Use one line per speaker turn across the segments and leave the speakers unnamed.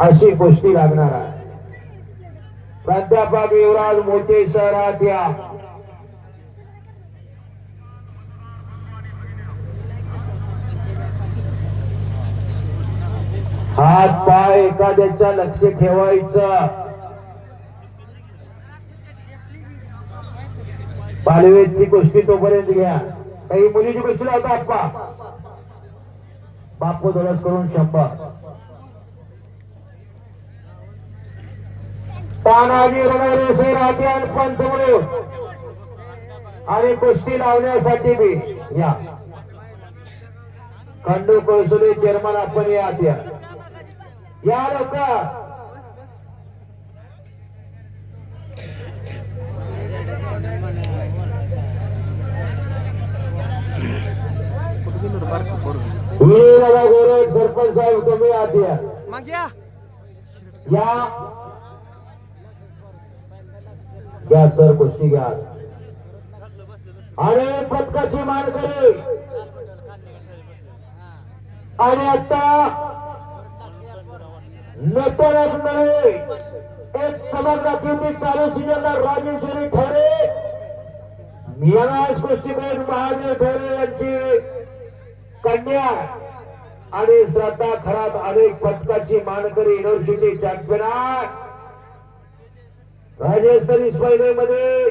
अशी गोष्टी लागणार आहे. प्राध्यापक युवराज मोठे शहरात या. हात पाय एखाद्याच्या लक्ष ठेवायचं. पालवेची गोष्टी तोपर्यंत घ्या. काही मुलीची गोष्टी लावता आप्पा. बापू दरस करून शंभर. तानाजी रणरेसे राजन पंच म्हणून. आणि कुस्ती लावण्यासाठी बी. या. खंडू कौशले चेअरमन आपण या या लोक सरपंच साहेब तुम्ही आत या.
मग या.
या सर कुस्ती घ्या. आणि पदकाची मानकरी आणि आता नेत्यालाच नव्हे एक समग्र किमती चालू सीजनला राजेश्वरी ठरे. मियानाज कुस्तीकर महादेव ठरे यांची कन्या. आणि श्रद्धा खरात अनेक पदकाची मानकरी युनिव्हर्सिटी चॅम्पियन. आहे. राजस्थानी स्पर्धेमध्ये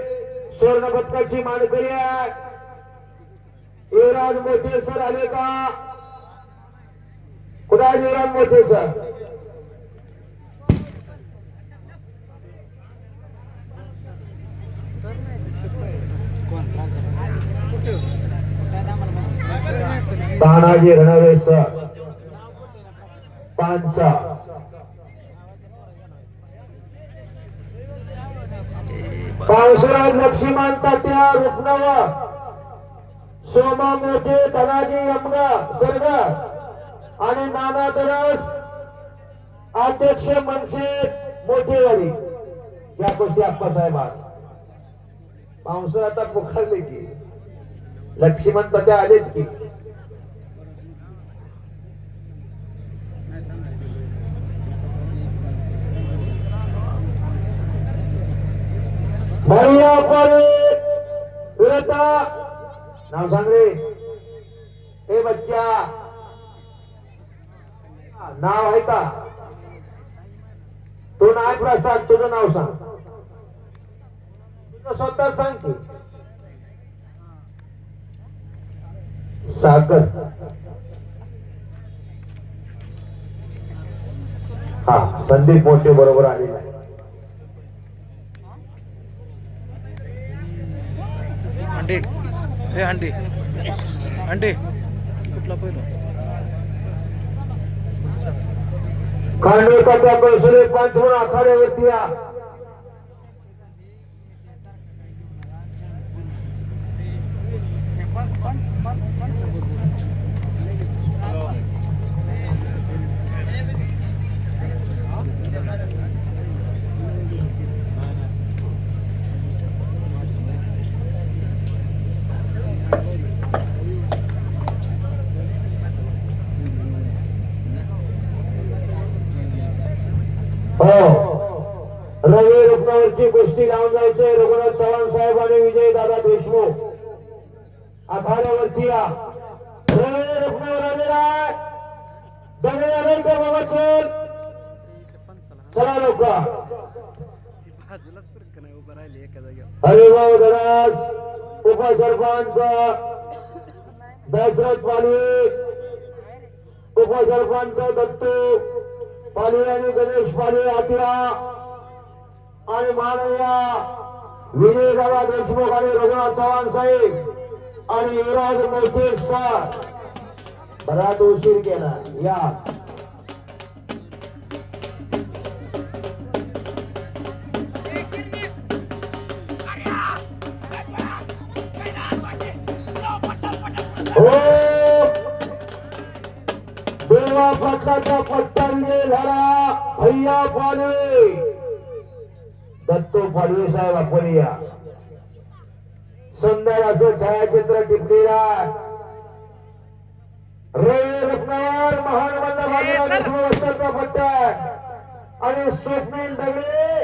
सुवर्ण पदकाची मानकरी आहे. युवराज मोठे सर आले का? कुठे युवराज मोठे सर? तानाजी रणवे सर. पांचा पावसराज लक्ष्मण तात्या रुपनव सोमा मोठे धनाजी यमगा सर्ग आणि नाना दरस अध्यक्ष मनसे मोठेवाडी या गोष्टी आप्पासाहेब आज पावसाळा आता पुकारले की. लक्ष्मण तात्या आलेत की. भैया पर नाव सांग रे. हे बच्चा. नाव आहे का? तो नाय प्रसाद तुझं नाव सांग. तुझं स्वतः सांग की. सागर. हा संदीप मोठे बरोबर आलेला आहे.
હંડી એ હંડી હંડી કેટલા
પહેલો ખાંડો કપા કોઈ સુરે પાંચ ખડે વર્તિયા रवी रुग्णावरची गोष्टी लावून जायचे रघुनाथ चव्हाण साहेब आणि विजय दादा देशमुख. आखाड्यावरती या. रवी रुग्णावर आलेला आहे दगडे आले बाबा चल चला लोक
बाजूला सरकं नाही
हरिभाऊ धराज उपसरपंच दशरथ पालवी. उपसरपंच दत्तू. पालवी आणि गणेश पालवी आतिरा आणि माननीय विजय दादा देशमुख आणि रघुनाथ चव्हाण साहेब आणि युवराज मोठे सर बराच उशीर केला. या. हो. देवा पक्षाचा पट्टांगे झाला. भैया पाणी. दत्तो पालवे साहेब आपण या सुंदर असं छायाचित्र टिपलेला रवी रत्नावर महान वर्षाचा पट्टा आणि स्वप्नील दगडे